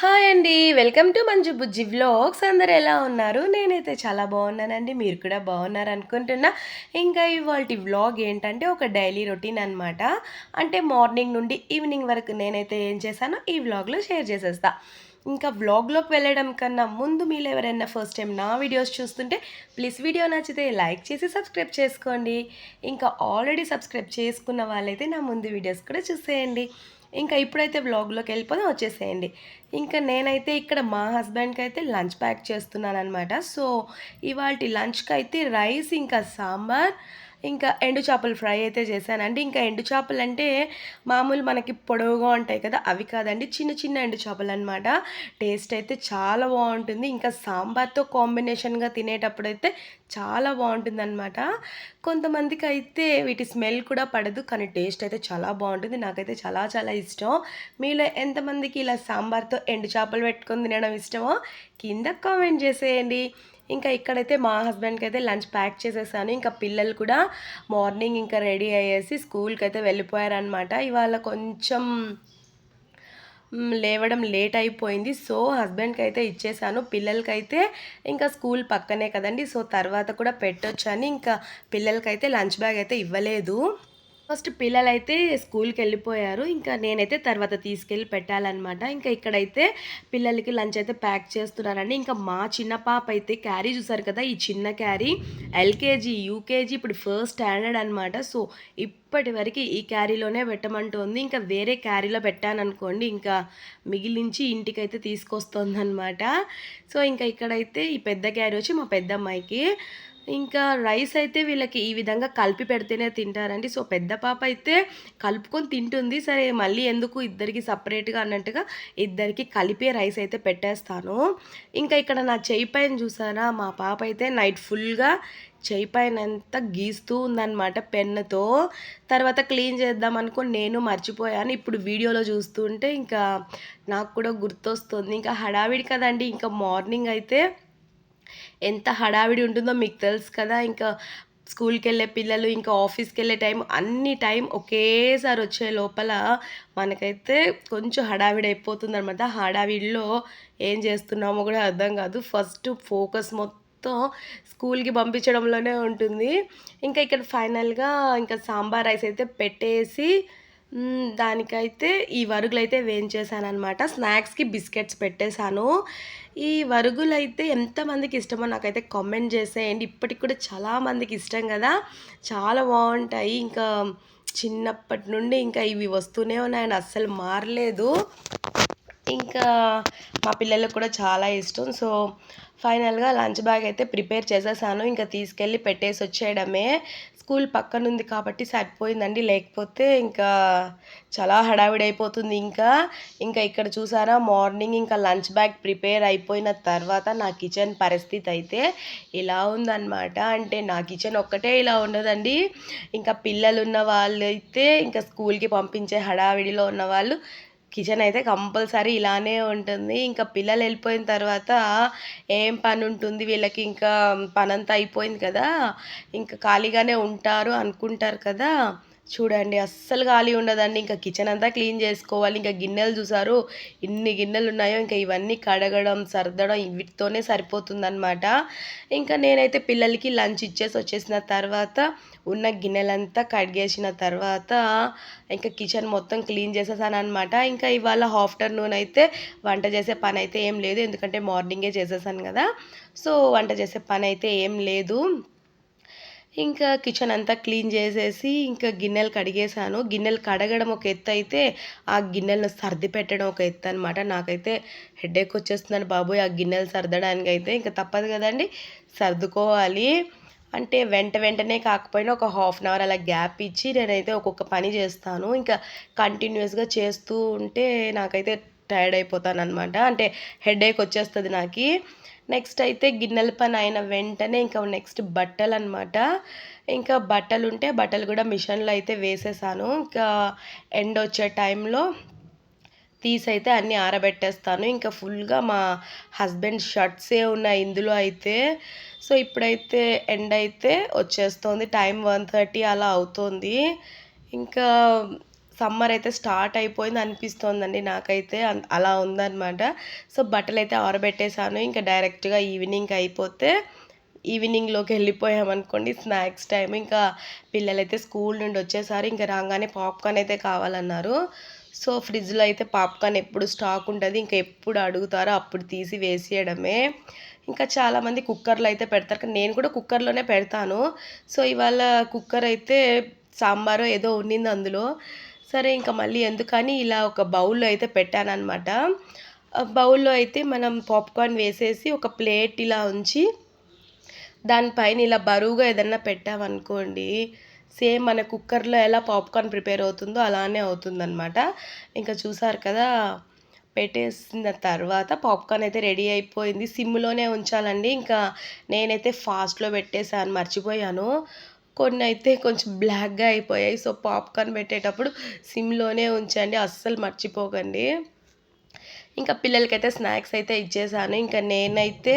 Hi అండి. Welcome to Manju Bujji vlogs. అందరు ఎలా ఉన్నారు? నేనైతే చాలా బాగున్నానండి. మీరు కూడా బాగున్నారు అనుకుంటున్నా ఇంకా ఇవాళ వ్లాగ్ ఏంటంటే ఒక డైలీ రొటీన్ అనమాట అంటే మార్నింగ్ నుండి ఈవినింగ్ వరకు నేనైతే ఏం చేశానో ఈ వ్లాగ్లో షేర్ చేసేస్తా. ఇంకా వ్లాగ్లోకి వెళ్ళడం కన్నా ముందు మీరు ఎవరైనా ఫస్ట్ టైం నా వీడియోస్ చూస్తుంటే ప్లీజ్ వీడియో నచ్చితే లైక్ చేసి సబ్స్క్రైబ్ చేసుకోండి. ఇంకా ఆల్రెడీ సబ్స్క్రైబ్ చేసుకున్న వాళ్ళైతే నా ముందు వీడియోస్ కూడా చూసేయండి. ఇంకా ఇప్పుడైతే వ్లాగ్లోకి వెళ్ళిపోతే వచ్చేసేయండి. ఇంకా నేనైతే ఇక్కడ మా హస్బెండ్కి అయితే లంచ్ ప్యాక్ చేస్తున్నాను అనమాట సో ఇవాళ లంచ్కి అయితే రైస్ ఇంకా సాంబార్ ఇంకా ఎండు చేపలు ఫ్రై అయితే చేశానండి. ఇంకా ఎండు చేపలు అంటే మామూలు మనకి పొడవుగా ఉంటాయి కదా అవి కాదండి. చిన్న చిన్న ఎండు చేపలు అనమాట టేస్ట్ అయితే చాలా బాగుంటుంది. ఇంకా సాంబార్తో కాంబినేషన్గా తినేటప్పుడు అయితే చాలా బాగుంటుంది అనమాట కొంతమందికి అయితే వీటి స్మెల్ కూడా పడదు కానీ టేస్ట్ అయితే చాలా బాగుంటుంది. నాకైతే చాలా చాలా ఇష్టం. మీలో ఎంతమందికి ఇలా సాంబార్తో ఎండు చేపలు పెట్టుకొని తినడం ఇష్టమో కింద కామెంట్ చేసేయండి. ఇంకా ఇక్కడైతే మా హస్బెండ్కి అయితే లంచ్ ప్యాక్ చేసేసాను. ఇంకా పిల్లలు కూడా మార్నింగ్ ఇంకా రెడీ అయ్యేసి స్కూల్కి అయితే వెళ్ళిపోయారనమాట ఇవాళ కొంచెం లేవడం లేట్ అయిపోయింది. సో హస్బెండ్కి అయితే ఇచ్చేసాను. పిల్లలకైతే ఇంకా స్కూల్ పక్కనే కదండి. సో తర్వాత కూడా పెట్టొచ్చని ఇంకా పిల్లలకైతే లంచ్ బ్యాగ్ అయితే ఇవ్వలేదు. ఫస్ట్ పిల్లలైతే స్కూల్కి వెళ్ళిపోయారు ఇంకా నేనైతే తర్వాత తీసుకెళ్ళి పెట్టాలన్నమాట. ఇంకా ఇక్కడైతే పిల్లలకి లంచ్ అయితే ప్యాక్ చేస్తున్నారండి. ఇంకా మా చిన్న పాప అయితే క్యారీ చూసారు కదా ఈ చిన్న క్యారీ. ఎల్కేజీ యూకేజీ ఇప్పుడు ఫస్ట్ స్టాండర్డ్ అనమాట సో ఇప్పటి వరకు ఈ క్యారీలోనే పెట్టమంటుంది. ఇంకా వేరే క్యారీలో పెట్టాననుకోండి ఇంకా మిగిలించి ఇంటికైతే తీసుకొస్తుంది అనమాట సో ఇంకా ఇక్కడైతే ఈ పెద్ద క్యారీ వచ్చి మా పెద్దమ్మాయికి ఇంకా రైస్ అయితే వీళ్ళకి ఈ విధంగా కలిపి పెడితేనే తింటారండి. సో పెద్ద పాప అయితే కలుపుకొని తింటుంది. సరే మళ్ళీ ఎందుకు ఇద్దరికి సపరేట్గా అన్నట్టుగా ఇద్దరికి కలిపే రైస్ అయితే పెట్టేస్తాను. ఇంకా ఇక్కడ నా చేయి పైన చూసారా? మా పాప అయితే నైట్ ఫుల్గా చేయి పైన అంతా గీస్తూ ఉందన్నమాట పెన్నుతో. తర్వాత క్లీన్ చేద్దాం అనుకుని నేను మర్చిపోయాను. ఇప్పుడు వీడియోలో చూస్తుంటే ఇంకా నాకు కూడా గుర్తొస్తుంది. ఇంకా హడావిడి కదండి. ఇంకా మార్నింగ్ అయితే ఎంత హడావిడి ఉంటుందో మీకు తెలుసు కదా. ఇంకా స్కూల్కి వెళ్ళే పిల్లలు ఇంకా ఆఫీస్కి వెళ్ళే టైం అన్ని టైం ఒకేసారి వచ్చే లోపల మనకైతే కొంచెం హడావిడి అయిపోతుంది అనమాట హడావిడిలో ఏం చేస్తున్నామో కూడా అర్థం కాదు. ఫస్ట్ ఫోకస్ మొత్తం స్కూల్కి పంపించడంలోనే ఉంటుంది. ఇంకా ఇక్కడ ఫైనల్గా ఇంకా సాంబార్ రైస్ అయితే పెట్టేసి దానికైతే ఈ వరుగులు అయితే వేయించేసాను అనమాట స్నాక్స్కి బిస్కెట్స్ పెట్టేశాను. ఈ వరుగులు అయితే ఎంతమందికి ఇష్టమో నాకైతే కామెంట్ చేసేయండి. ఇప్పటికి కూడా చాలామందికి ఇష్టం కదా. చాలా బాగుంటాయి. ఇంకా చిన్నప్పటి నుండి ఇంకా ఇవి వస్తూనే ఉన్నాయని అస్సలు మారలేదు. ఇంకా మా పిల్లలకు కూడా చాలా ఇష్టం. సో ఫైనల్గా లంచ్ బ్యాగ్ అయితే ప్రిపేర్ చేసేసాను. ఇంకా తీసుకెళ్ళి పెట్టేసి వచ్చేయడమే. స్కూల్ పక్కనుంది కాబట్టి సరిపోయిందండి. లేకపోతే ఇంకా చాలా హడావిడి అయిపోతుంది ఇంకా. ఇంకా ఇక్కడ చూసారా మార్నింగ్ ఇంకా లంచ్ బ్యాగ్ ప్రిపేర్ అయిపోయిన తర్వాత నా కిచెన్ పరిస్థితి అయితే ఇలా ఉందన్నమాట. అంటే నా కిచెన్ ఒక్కటే ఇలా ఉండదండి. ఇంకా పిల్లలు ఉన్న వాళ్ళు అయితే ఇంకా స్కూల్కి పంపించే హడావిడిలో ఉన్న వాళ్ళు కిచెన్ అయితే కంపల్సరీ ఇలానే ఉంటుంది. ఇంకా పిల్లలు వెళ్ళిపోయిన తర్వాత ఏం పని ఉంటుంది? వీళ్ళకి ఇంకా పనంతా అయిపోయింది కదా. ఇంకా ఖాళీగానే ఉంటారు అనుకుంటారు కదా. చూడండి అస్సలు ఖాళీ ఉండదండి. ఇంకా కిచెన్ అంతా క్లీన్ చేసుకోవాలి. ఇంకా గిన్నెలు చూసారు? ఇన్ని గిన్నెలు ఉన్నాయో? ఇంకా ఇవన్నీ కడగడం సర్దడం వీటితోనే సరిపోతుందనమాట ఇంకా నేనైతే పిల్లలకి లంచ్ ఇచ్చేసి వచ్చేసిన తర్వాత ఉన్న గిన్నెలంతా కడిగేసిన తర్వాత ఇంకా కిచెన్ మొత్తం క్లీన్ చేసేసాను అనమాట ఇంకా ఇవాళ ఆఫ్టర్నూన్ అయితే వంట చేసే పని అయితే ఏం లేదు. ఎందుకంటే మార్నింగే చేసేసాను కదా. సో వంట చేసే పని అయితే ఏం లేదు. ఇంకా కిచెన్ అంతా క్లీన్ చేసేసి ఇంకా గిన్నెలు కడిగేసాను గిన్నెలు కడగడం ఒక ఎత్తు అయితే ఆ గిన్నెలను సర్ది పెట్టడం ఒక ఎత్తు అనమాట నాకైతే హెడేక్ వచ్చేస్తుందని బాబోయ్ ఆ గిన్నెలు సర్దడానికి అయితే ఇంకా తప్పదు కదండి. సర్దుకోవాలి. అంటే వెంట వెంటనే కాకపోయినా ఒక హాఫ్ అన్ అవర్ అలా గ్యాప్ ఇచ్చి నేనైతే ఒక్కొక్క పని చేస్తాను. ఇంకా కంటిన్యూస్గా చేస్తూ ఉంటే నాకైతే టైర్డ్ అయిపోతాను అనమాట అంటే హెడేక్ వచ్చేస్తుంది నాకు. నెక్స్ట్ అయితే గిన్నెల పని అయిన వెంటనే ఇంకా నెక్స్ట్ బట్టలు అనమాట ఇంకా బట్టలు ఉంటే బట్టలు కూడా మిషన్లో అయితే వేసేసాను. ఇంకా ఎండ్ వచ్చే టైంలో తీసి అయితే అన్నీ ఆరబెట్టేస్తాను. ఇంకా ఫుల్గా మా హస్బెండ్ షర్ట్సే ఉన్నాయి ఇందులో అయితే. సో ఇప్పుడైతే ఎండ్ అయితే వచ్చేస్తుంది. టైం వన్ థర్టీ అలా అవుతుంది. ఇంకా సమ్మర్ అయితే స్టార్ట్ అయిపోయింది అనిపిస్తోందండి నాకైతే. అన్- అలా ఉందన్నమాట. సో బట్టలు అయితే ఆరబెట్టేశాను. ఇంకా డైరెక్ట్గా ఈవినింగ్ అయిపోతే ఈవినింగ్లోకి వెళ్ళిపోయామనుకోండి స్నాక్స్ టైం ఇంకా పిల్లలైతే స్కూల్ నుండి వచ్చేసారు. ఇంకా రాగానే పాప్కార్న్ అయితే కావాలన్నారు. సో ఫ్రిడ్జ్లో అయితే పాప్కార్న్ ఎప్పుడు స్టాక్ ఉంటుంది. ఇంకా ఎప్పుడు అడుగుతారో అప్పుడు తీసి వేసేయడమే. ఇంకా చాలామంది కుక్కర్లో అయితే పెడతారు. కానీ నేను కూడా కుక్కర్లోనే పెడతాను. సో ఇవాళ కుక్కర్ అయితే సాంబారు ఏదో ఉండింది అందులో. సరే ఇంకా మళ్ళీ ఎందుకని ఇలా ఒక బౌల్లో అయితే పెట్టానన్నమాట. బౌల్లో అయితే మనం పాప్కార్న్ వేసేసి ఒక ప్లేట్ ఇలా ఉంచి దానిపైన ఇలా బరువుగా ఏదన్నా పెట్టామనుకోండి సేమ్ మన కుక్కర్లో ఎలా పాప్కార్న్ ప్రిపేర్ అవుతుందో అలానే అవుతుందన్నమాట. ఇంకా చూసారు కదా పెట్టేసిన తర్వాత పాప్కార్న్ అయితే రెడీ అయిపోయింది. సిమ్లోనే ఉంచాలండి. ఇంకా నేనైతే ఫాస్ట్లో పెట్టేశాను మర్చిపోయాను. కొన్ని అయితే కొంచెం బ్లాక్గా అయిపోయాయి. సో పాప్కార్న్ పెట్టేటప్పుడు సిమ్లోనే ఉంచండి. అస్సలు మర్చిపోకండి. ఇంకా పిల్లలకైతే స్నాక్స్ అయితే ఇచ్చేసాను. ఇంకా నేనైతే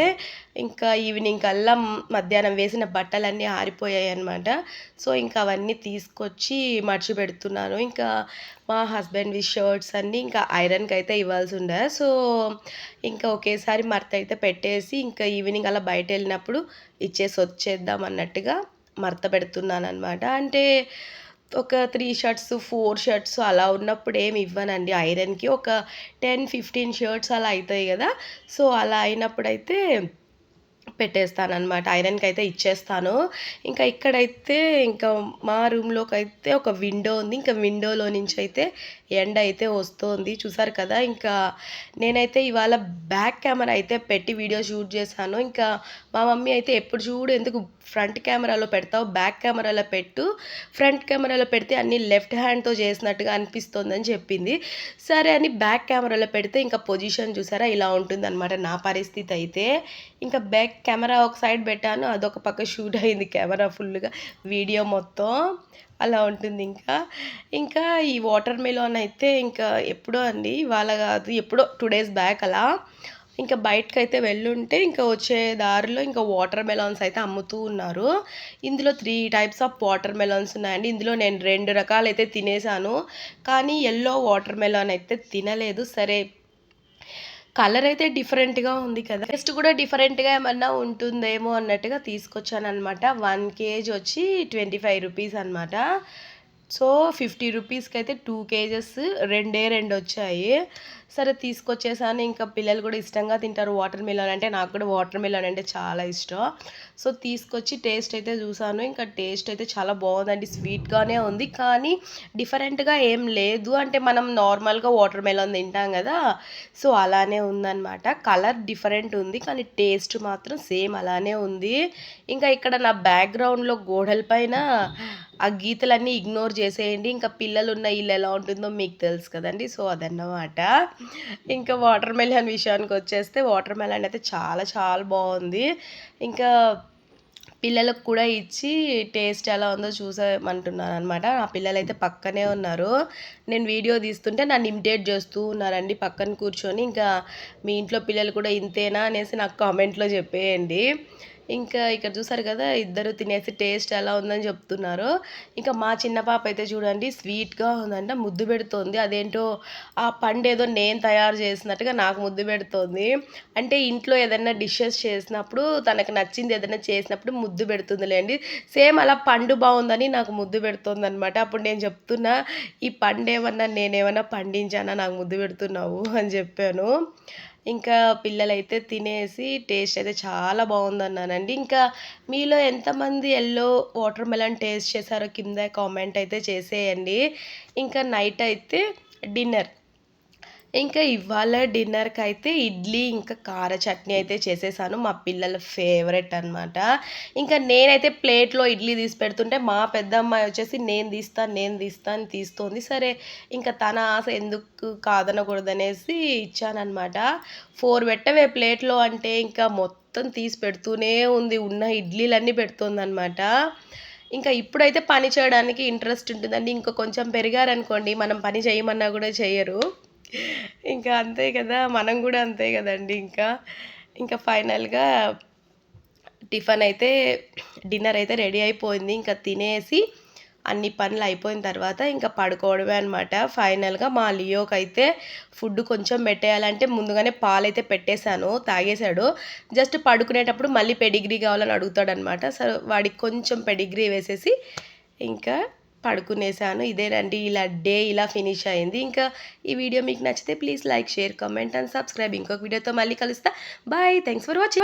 ఇంకా ఈవినింగ్ కల్లా మధ్యాహ్నం వేసిన బట్టలన్నీ ఆరిపోయాయి అనమాట సో ఇంకా అవన్నీ తీసుకొచ్చి మర్చి పెడుతున్నాను ఇంకా మా హస్బెండ్వి షర్ట్స్ అన్నీ ఇంకా ఐరన్కి అయితే ఇవ్వాల్సి ఉండే. సో ఇంకా ఒకేసారి మర్త అయితే పెట్టేసి ఇంకా ఈవినింగ్ అలా బయట వెళ్ళినప్పుడు ఇచ్చేసి వచ్చేద్దాం అన్నట్టుగా మర్త పెడుతున్నాను అనమాట అంటే ఒక త్రీ షర్ట్స్ ఫోర్ షర్ట్స్ అలా ఉన్నప్పుడు ఏమి ఇవ్వనండి. ఐరన్కి ఒక టెన్ ఫిఫ్టీన్ షర్ట్స్ అలా అవుతాయి కదా. సో అలా అయినప్పుడైతే పెట్టేస్తానమాట ఐరన్కి అయితే ఇచ్చేస్తాను. ఇంకా ఇక్కడైతే ఇంకా మా రూమ్లోకి అయితే ఒక విండో ఉంది. ఇంకా విండోలో నుంచి అయితే ఎండ అయితే వస్తుంది. చూసారు కదా ఇంకా నేనైతే ఇవాళ బ్యాక్ కెమెరా అయితే పెట్టి వీడియో షూట్ చేశాను. ఇంకా మా మమ్మీ అయితే ఎప్పుడు చూడు ఎందుకు ఫ్రంట్ కెమెరాలో పెడతావు? బ్యాక్ కెమెరాలో పెట్టు. ఫ్రంట్ కెమెరాలో పెడితే అన్ని లెఫ్ట్ హ్యాండ్తో చేసినట్టుగా అనిపిస్తుందని చెప్పింది. సరే అని బ్యాక్ కెమెరాలో పెడితే ఇంకా పొజిషన్ చూసారా? ఇలా ఉంటుందన్నమాట నా పరిస్థితి అయితే. ఇంకా బ్యాక్ కెమెరా ఒక సైడ్ పెట్టాను అదొక పక్క షూట్ అయింది కెమెరా ఫుల్గా. వీడియో మొత్తం అలా ఉంటుంది ఇంకా. ఇంకా ఈ వాటర్ మిలోన్ అయితే ఇంకా ఎప్పుడో అండి ఇవాళ కాదు ఎప్పుడో టూ డేస్ బ్యాక్ అలా. ఇంకా బయటకు అయితే వెళ్ళుంటే ఇంకా వచ్చే దారిలో ఇంకా వాటర్ మెలాన్స్ అయితే అమ్ముతూ ఉన్నారు. ఇందులో three types of watermelons ఉన్నాయండి. ఇందులో నేను రెండు రకాలు అయితే తినేసాను. కానీ ఎల్లో వాటర్ మెలాన్ అయితే తినలేదు. సరే కలర్ అయితే డిఫరెంట్గా ఉంది కదా. టేస్ట్ కూడా డిఫరెంట్గా ఏమన్నా ఉంటుందేమో అన్నట్టుగా తీసుకొచ్చాను అనమాట వన్ కేజీ వచ్చి ట్వంటీ ఫైవ్ రూపీస్ అనమాట సో ఫిఫ్టీ రూపీస్కి అయితే టూ కేజెస్ రెండే రెండు వచ్చాయి. సరే తీసుకొచ్చేసాను. ఇంకా పిల్లలు కూడా ఇష్టంగా తింటారు. వాటర్ మిలన్ అంటే నాకు కూడా వాటర్ మిలన్ అంటే చాలా ఇష్టం. సో తీసుకొచ్చి టేస్ట్ అయితే చూసాను. ఇంకా టేస్ట్ అయితే చాలా బాగుందండి. స్వీట్గానే ఉంది. కానీ డిఫరెంట్గా ఏం లేదు. అంటే మనం నార్మల్గా వాటర్ మిలన్ తింటాం కదా. సో అలానే ఉందన్నమాట. కలర్ డిఫరెంట్ ఉంది. కానీ టేస్ట్ మాత్రం సేమ్ అలానే ఉంది. ఇంకా ఇక్కడ నా బ్యాక్గ్రౌండ్లో గోడల పైన ఆ గీతలన్నీ ఇగ్నోర్ చేసేయండి. ఇంకా పిల్లలు ఉన్న ఇల్లు ఎలా ఉంటుందో మీకు తెలుసు కదండి. సో అదన్నమాట. ఇంకా వాటర్ మెలన్ విషయానికి వచ్చేస్తే వాటర్ మెలన్ అయితే చాలా చాలా బాగుంది. ఇంకా పిల్లలకు కూడా ఇచ్చి టేస్ట్ ఎలా ఉందో చూసామంటున్నాను అనమాట ఆ పిల్లలు అయితే పక్కనే ఉన్నారు. నేను వీడియో తీస్తుంటే నన్ను ఇమిటేట్ చేస్తూ ఉన్నారండి పక్కన కూర్చొని. ఇంకా మీ ఇంట్లో పిల్లలు కూడా ఇంతేనా అనేసి నాకు కామెంట్లో చెప్పేయండి. ఇంకా ఇక్కడ చూసారు కదా ఇద్దరు తినేసి టేస్ట్ ఎలా ఉందని చెప్తున్నారు. ఇంకా మా చిన్న పాప అయితే చూడండి స్వీట్గా ఉందంట ముద్దు పెడుతోంది. అదేంటో ఆ పండు ఏదో నేను తయారు చేసినట్టుగా నాకు ముద్దు పెడుతోంది. అంటే ఇంట్లో ఏదైనా డిషెస్ చేసినప్పుడు తనకు నచ్చింది ఏదైనా చేసినప్పుడు ముద్దు పెడుతుందిలేండి. సేమ్ అలా పండు బాగుందని నాకు ముద్దు పెడుతుంది అనమాట అప్పుడు నేను చెప్తున్నా ఈ పండు ఏమన్నా నేనేమన్నా పండించానా? నాకు ముద్దు పెడుతున్నావు అని చెప్పాను. ఇంకా పిల్లలైతే తినేసి టేస్ట్ అయితే చాలా బాగుందన్నానండి. ఇంకా మీలో ఎంతమంది ఎల్లో వాటర్ మెలన్ టేస్ట్ చేశారో కింద కామెంట్ అయితే చేసేయండి. ఇంకా నైట్ అయితే డిన్నర్. ఇంకా ఇవాళ డిన్నర్కి అయితే ఇడ్లీ ఇంకా కార చట్నీ అయితే చేసేసాను. మా పిల్లల ఫేవరెట్ అనమాట ఇంకా నేనైతే ప్లేట్లో ఇడ్లీ తీసి పెడుతుంటే మా పెద్ద అమ్మాయి వచ్చేసి నేను తీస్తాను నేను తీస్తాను తీస్తోంది. సరే ఇంకా తన ఆశ ఎందుకు కాదనకూడదనేసి ఇచ్చానమాట ఫోర్ పెట్టవే ప్లేట్లో అంటే ఇంకా మొత్తం తీసి పెడుతూనే ఉంది. ఉన్న ఇడ్లీలన్నీ పెడుతుందనమాట ఇంకా ఇప్పుడైతే పని చేయడానికి ఇంట్రెస్ట్ ఉంటుందండి. ఇంకా కొంచెం పెరిగారనుకోండి మనం పని చేయమన్నా కూడా చేయరు. ఇంకా అంతే కదా మనం కూడా అంతే కదండి ఇంకా. ఇంకా ఫైనల్గా టిఫిన్ అయితే డిన్నర్ అయితే రెడీ అయిపోయింది. ఇంకా తినేసి అన్ని పనులు అయిపోయిన తర్వాత ఇంకా పడుకోవడమే అనమాట ఫైనల్గా మా లియోకి అయితే ఫుడ్ కొంచెం పెట్టేయాలంటే ముందుగానే పాలు అయితే పెట్టేశాను తాగేశాడు. జస్ట్ పడుకునేటప్పుడు మళ్ళీ పెడిగ్రీ కావాలని అడుగుతాడనమాట సో వాడికి కొంచెం పెడిగ్రీ వేసేసి ఇంకా పడుకునేసాను. ఇదేనండి ఇలా డే ఇలా ఫినిష్ అయింది. ఇంకా ఈ వీడియో మీకు నచ్చితే please like share comment and subscribe. ఇంకొక వీడియోతో మళ్ళీ కలుస్తా. బాయ్. Thanks for watching.